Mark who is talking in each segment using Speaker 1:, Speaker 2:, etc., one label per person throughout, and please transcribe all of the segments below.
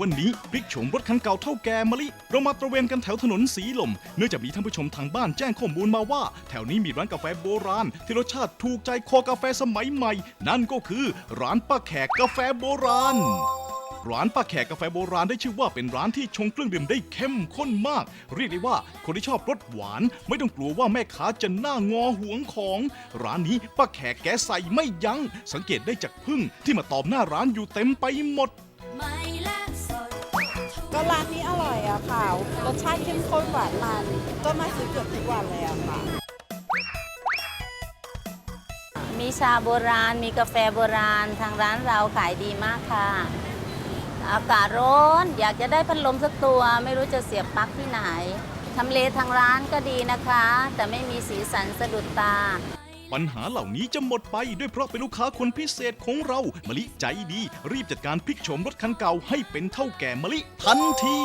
Speaker 1: วันนี้พลิกโฉมรถคันเก่าเท่าแก่มะลิ เรามาตระเวนกันแถวถนนสีลม เนื่องจากมีท่านผู้ชมทางบ้านแจ้งข้อมูลมาว่า แถวนี้มีร้านกาแฟโบราณ ที่รสชาติถูกใจคอกาแฟสมัยใหม่ นั่นก็คือร้านป้าแขกกาแฟโบราณร้านป้าแขกกาแฟโบราณได้ชื่อว่าเป็นร้านที่ชงเครื่องดื่มได้เข้มข้นมาก เรียกได้ว่าคนที่ชอบรสหวาน ไม่ต้องกลัวว่าแม่ค้าจะหน้างอหวงของ ร้านนี้ป้าแขกแกใส่ไม่ยัง้งสังเกตได้จากพึ่งที่มาตอมหน้าร้านอยู่เต็มไปหมด
Speaker 2: ไม่และสด
Speaker 3: ก็ร้านนี้อร่อยอะค่ะ รสชาติเข้มข้นหวานมัน ก็มาซื้อเกือบทุกวันเลยอะค่ะ
Speaker 4: มีชาโบราณ มีกาแฟโบราณ ทางร้านเราขายดีมากค่ะ อากาศร้อน อยากจะได้พัดลมสักตัว ไม่รู้จะเสียบปลั๊กที่ไหน ทำเลทางร้านก็ดีนะคะ แต่ไม่มีสีสันสะดุดตา
Speaker 1: ปัญหาเหล่านี้จะหมดไปด้วยเพราะเป็นลูกค้าคนพิเศษของเรามะลิใจดี รีบจัดการพลิกโฉมรถคันเก่าให้เป็นเท่าแก่มะลิทันที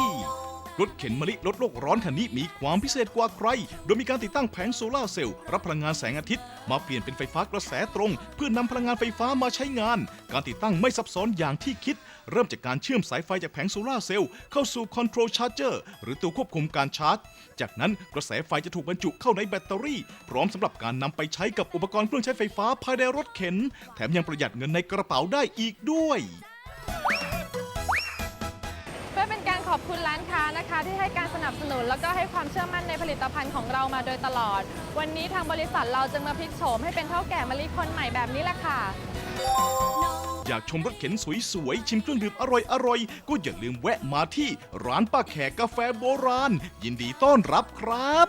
Speaker 1: รถเข็นมะลิลดโลกร้อนคันนี้มีความพิเศษกว่าใคร โดยมีการติดตั้งแผงโซลาเซลล์รับพลังงานแสงอาทิตย์ มาเปลี่ยนเป็นไฟฟ้ากระแสตรง เพื่อนำพลังงานไฟฟ้ามาใช้งาน การติดตั้งไม่ซับซ้อนอย่างที่คิด เริ่มจากการเชื่อมสายไฟจากแผงโซลาเซลล์เข้าสู่คอนโทรลชาร์เจอร์หรือตัวควบคุมการชาร์จ จากนั้นกระแสไฟจะถูกบรรจุเข้าในแบตเตอรี่ พร้อมสำหรับการนำไปใช้กับอุปกรณ์เครื่องใช้ไฟฟ้าภายในรถเข็น แถมยังประหยัดเงินในกระเป๋าได้อีกด้วย
Speaker 5: ขอบคุณร้านค้านะคะ ที่ให้การสนับสนุน แล้วก็ให้ความเชื่อมั่นในผลิตภัณฑ์ของเรามาโดยตลอด วันนี้ทางบริษัทเราจึงมาพลิกโฉมให้เป็นเท่าแก่มะลิคนใหม่แบบนี้แหละค่ะ
Speaker 1: อยากชมรถเข็นสวยๆ ชิมเครื่องดื่มอร่อยๆ ก็อย่าลืมแวะมาที่ร้านป้าแขกกาแฟโบราณ ยินดีต้อนรับครับ